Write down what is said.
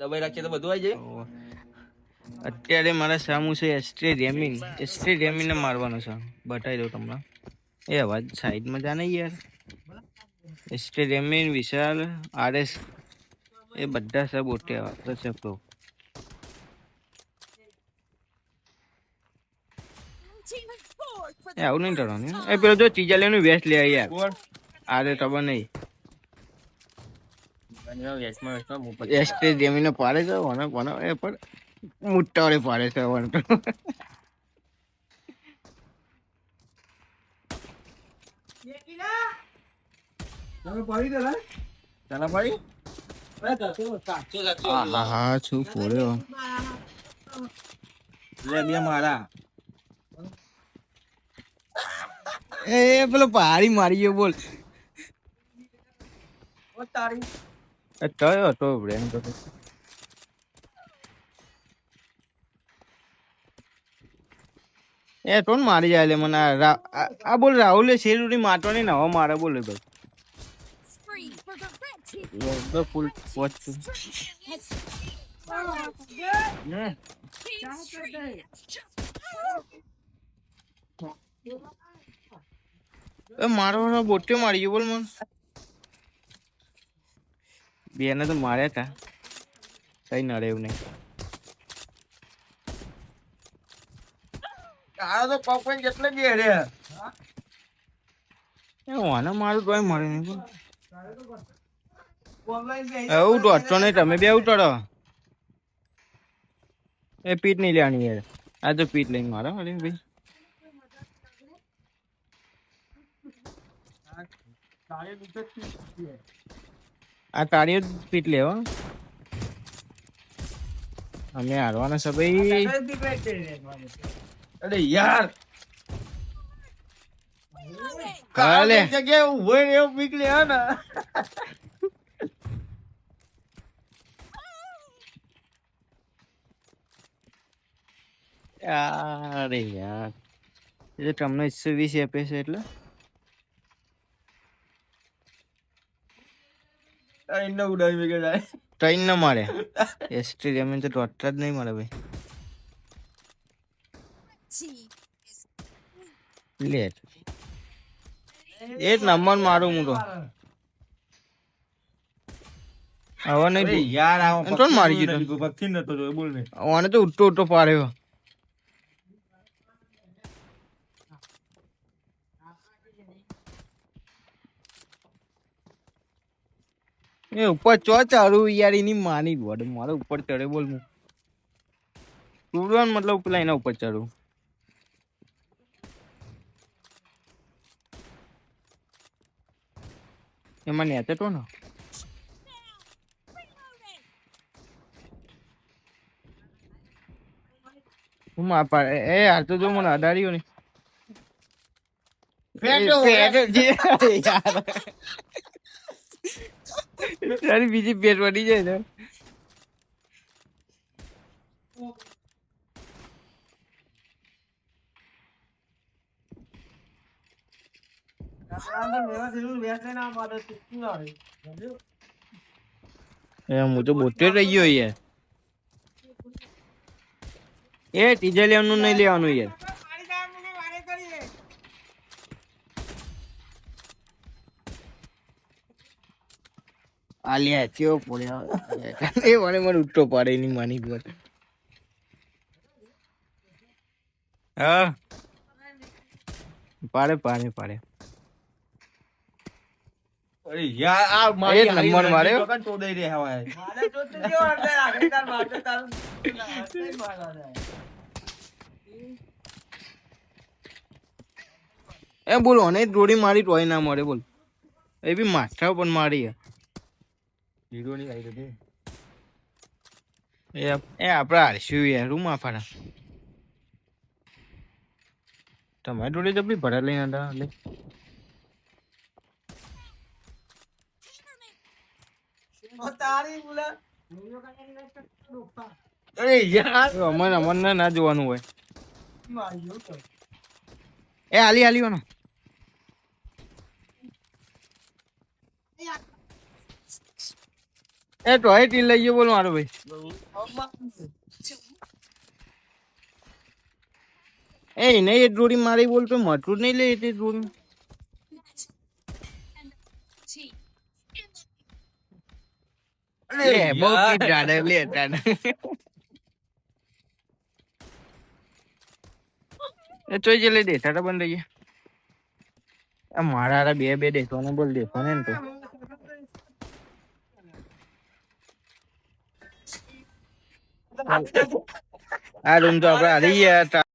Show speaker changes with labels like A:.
A: દબાઈ રાખીએ તો બધું આવી જાય?
B: અત્યારે મારા સામું છે એસટી રેમિન. એસટી રેમિનને મારવાનો છે. બતાવી દઉં તમને. એ અવાજ સાઈડમાં જા નહીં યાર. એસટી રેમિન વિશાલ આરએસ. એ બધા છે બોટે વાપરે છે પ્રો એ આવું નહીં કરવાનું. એ પેલો જો ચીજા લેવાનું વેસ્ટ લે યાર આરે ખબર નહીં. પાડે છે એ પણ મોટા પાડે છે વન
A: ચાલા ભાઈ
B: હા હા શું ફોડ્યો
A: લે બે મારા.
B: એ પેલો પહાડી મારી ગયો બોલ. એ કયો હતો બ્રેન તો એ કોણ મારી જાય મને આ બોલ રાહુલે શેરુડી માટવાની નવા મારે બોલે ભાઈ ફૂલ વોચ એ મારો બોટ્યો મારી ગયો બોલ મને બેને તો માર્યા તા. કઈ નડે એવું નહીં.
A: તો પપ્પા બે
B: વાને મારું તોય મળે નહીં એવું દોઢસો નહીં તમે બે ઉતરો. એ પીટ નહીં લેવાની યાર. આ તો પીટ લઈને મારો અરે ભાઈ. આ જ પીટ લેવો અમે હારવાના છે ભાઈ.
A: અરે યાર.
B: કાલે
A: જગ્યાએ ઊભો ને એવું હે ને.
B: અરે યાર. એટલે તમને એકસો વીસ આપે છે એટલે.
A: ઉડાવી જાય
B: ટ્રેન ન મળે એસટી રેમેન તો ટોટલા જ નહીં મળે ભાઈ. લે. એ જ નંબર મારું હું તો. હવે નહીં
A: યાર આવો
B: તો કોણ મારી ગયો
A: ભક્તિ નતો જોયો બોલ ને.
B: આને તો ઉઠતો ઉઠતો પાડ્યો. એ ઉપર ચો ચારું યાર એની માની વડ મારે ઉપર ચડે બોલ હું. ઉડવાનું મતલબ પેલા એના ઉપર ચડું. એમાં નેતે તો ને? હું માં પાડે? એ હાલ તો જો મને અડાડ્યો ને. જે યાર. તારી બીજી પેટ વળી જાય ને. એ હું તો બોતે રહી ગયો યાર. એ ટીજે લેવાનું નહીં લેવાનું યાર. આલિયા કેવો પડ્યો? એ મને મને ઉઠતો પાડે એની માની પર હા? પાડે પાડે પાડે. એ બોલો અને જોડી મારી તોય ના મળે બોલ. એ બી માથા પણ મારી
A: હીરો ની આવી હતી
B: એ એ આપડા હારશું યાર રૂમ આફાડા તમારી જોડે તો બી ભરા લઈને હતા લે
A: અરે યાર.
B: એ અમને અમને ના જોવાનું હોય. એ હાલી હાલી વાનો એ ટોય ટી લઈ ગયો બોલ મારો ભાઈ. એ એને એ જોડી મારી બોલ તો મટરું નહીં લે તે જોડી. લે બહુ જાડે એ ચોઈ જે લઈ દે તારા બંધ રહી ગયા. મારા બે બે દેખો ને બોલ દેખો ને તો. આ રૂમ તો આપણે હારી ગયા